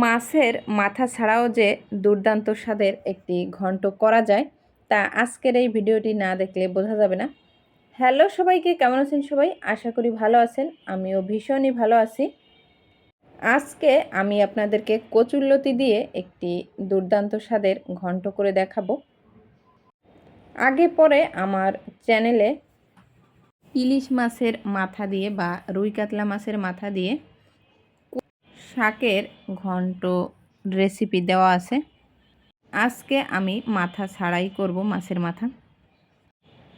মাছের মাথা ছাড়াও যে দুর্দান্ত স্বাদের একটি ঘন্ট করা যায়, তা আজকের এই ভিডিওটি না দেখলে বোঝা যাবে না। হ্যালো সবাইকে, কেমন আছেন সবাই? আশা করি ভালো আছেন। আমিও ভীষণই ভালো আছি। আজকে আমি আপনাদেরকে কচুরলতি দিয়ে একটি দুর্দান্ত স্বাদের ঘন্ট করে দেখাবো। আগে পরে আমার চ্যানেলে ইলিশ মাছের মাথা দিয়ে বা রুই কাতলা মাছের মাথা দিয়ে শাকের ঘন্ট রেসিপি দেওয়া আছে। আজকে আমি মাথা ছাড়াই করব মাছের মাথা।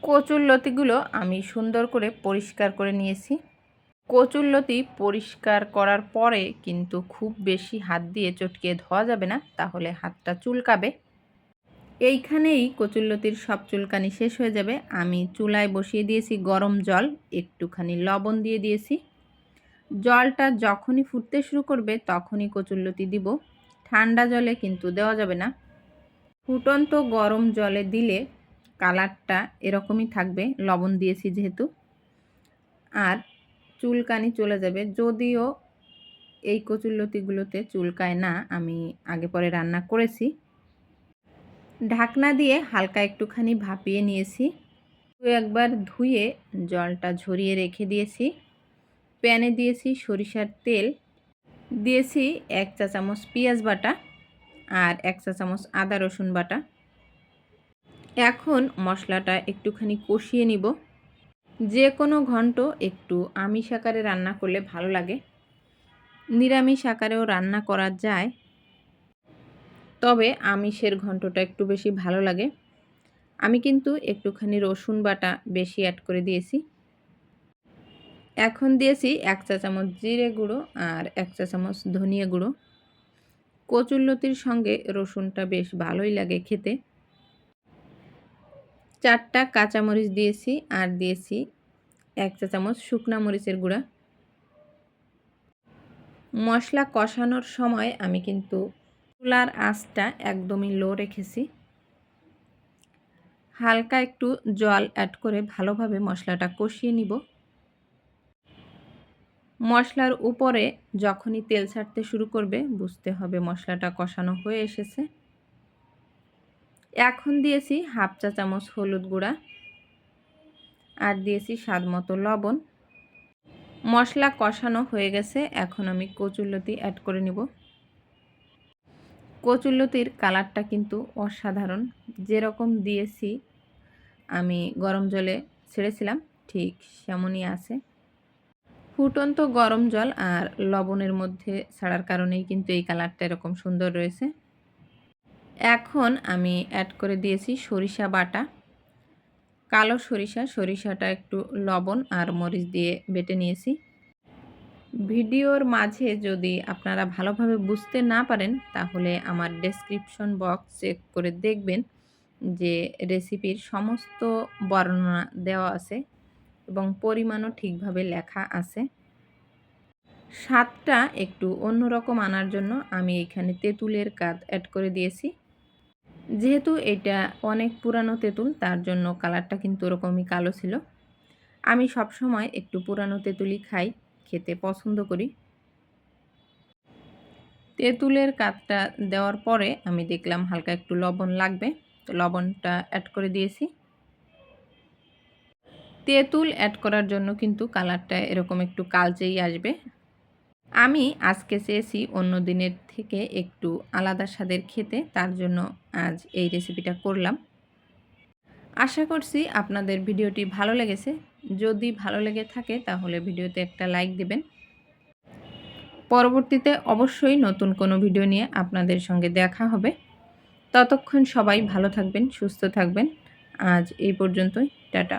কচুর লতিগুলো আমি সুন্দর করে পরিষ্কার করে নিয়েছি। কচুর লতি পরিষ্কার করার পরে কিন্তু খুব বেশি হাত দিয়ে চটকে ধোয়া যাবে না, তাহলে হাতটা চুলকাবে। এইখানেই কচুরলতির সব চুলকানি শেষ হয়ে যাবে। আমি চুলায় বসিয়ে দিয়েছি গরম জল, একটুখানি লবণ দিয়ে দিয়েছি। জলটা যখনই ফুটতে শুরু করবে তখনই কচুরলতি দিব। ঠান্ডা জলে কিন্তু দেওয়া যাবে না। ফুটন্ত গরম জলে দিলে কালারটা এরকমই থাকবে, লবণ দিয়েছি যেহেতু। আর চুলকানি চলে যাবে। যদিও এই কচুরলতিগুলোতে চুলকায় না, আমি আগে পরে রান্না করেছি। ঢাকনা দিয়ে হালকা একটুখানি ভাপিয়ে নিয়েছি। দু একবার ধুয়ে জলটা ঝরিয়ে রেখে দিয়েছি। প্যানে দিয়েছি সরিষার তেল, দিয়েছি এক চা চামচ পেঁয়াজ বাটা আর এক চা চামচ আদা রসুন বাটা। এখন মশলাটা একটুখানি কষিয়ে নিব। যে কোনো ঘন্ট একটু আমিষ আকারে রান্না করলে ভালো লাগে। নিরামিষ আকারেও রান্না করা যায়। তবে আমিষের ঘন্টটা একটু বেশি ভালো লাগে। আমি কিন্তু একটুখানি রসুন বাটা বেশি অ্যাড করে দিয়েছি। এখন দিয়েছি এক চা চামচ জিরে গুঁড়ো আর এক চা চামচ ধনিয়া গুঁড়ো। কচুরলতির সঙ্গে রসুনটা বেশ ভালোই লাগে খেতে। চারটা কাঁচামরিচ দিয়েছি আর দিয়েছি এক চা চামচ শুকনা মরিচের গুঁড়া। মশলা কষানোর সময় আমি কিন্তু চুলার আঁচটা একদমই লো রেখেছি। হালকা একটু জল অ্যাড করে ভালোভাবে মশলাটা কষিয়ে নিব। মশলার উপরে যখনই তেল ছাড়তে শুরু করবে, বুঝতে হবে মশলাটা কষানো হয়ে এসেছে। এখন দিয়েছি হাফ চা চামচ হলুদ গুঁড়া আর দিয়েছি স্বাদ মতো লবণ। মশলা কষানো হয়ে গেছে, এখন আমি কচুরলতি অ্যাড করে নিব। কচুরলতির কালারটা কিন্তু অসাধারণ। যেরকম দিয়েছি, আমি গরম জলে ছেড়েছিলাম, ঠিক সেমনই আছে। ফুটন্ত গরম জল আর লবণের মধ্যে ছাড়ার কারণেই কিন্তু এই কালারটা এরকম সুন্দর রয়েছে। এখন আমি অ্যাড করে দিয়েছি সরিষা বাটা। কালো সরিষা, সরিষাটা একটু লবণ আর মরিচ দিয়ে বেটে নিয়েছি। ভিডিওর মাঝে যদি আপনারা ভালোভাবে বুঝতে না পারেন, তাহলে আমার ডেসক্রিপশন বক্স চেক করে দেখবেন যে রেসিপির সমস্ত বর্ণনা দেওয়া আছে। এবং পরিমাণও ঠিকভাবে লেখা আছে। স্বাদটা একটু অন্যরকম আনার জন্য আমি এখানে তেঁতুলের কাদ অ্যাড করে দিয়েছি। যেহেতু এটা অনেক পুরানো তেঁতুল, তার জন্য কালারটা কিন্তু ওরকমই কালো ছিল। আমি সব সময় একটু পুরানো তেঁতুলই খাই, খেতে পছন্দ করি। তেঁতুলের কাতটা দেওয়ার পরে আমি দেখলাম হালকা একটু লবণ লাগবে, তো লবণটা অ্যাড করে দিয়েছি। তেঁতুল অ্যাড করার জন্য কিন্তু কালারটা এরকম একটু কালচেই আসবে। আমি আজকে চেয়েছি অন্য দিনের থেকে একটু আলাদা স্বাদের খেতে, তার জন্য আজ এই রেসিপিটা করলাম। আশা করছি আপনাদের ভিডিওটি ভালো লেগেছে। যদি ভালো লেগে থাকে তাহলে ভিডিওতে একটা লাইক দেবেন। পরবর্তীতে অবশ্যই নতুন কোনো ভিডিও নিয়ে আপনাদের সঙ্গে দেখা হবে। ততক্ষণ সবাই ভালো থাকবেন, সুস্থ থাকবেন। আজ এই পর্যন্তই, টাটা।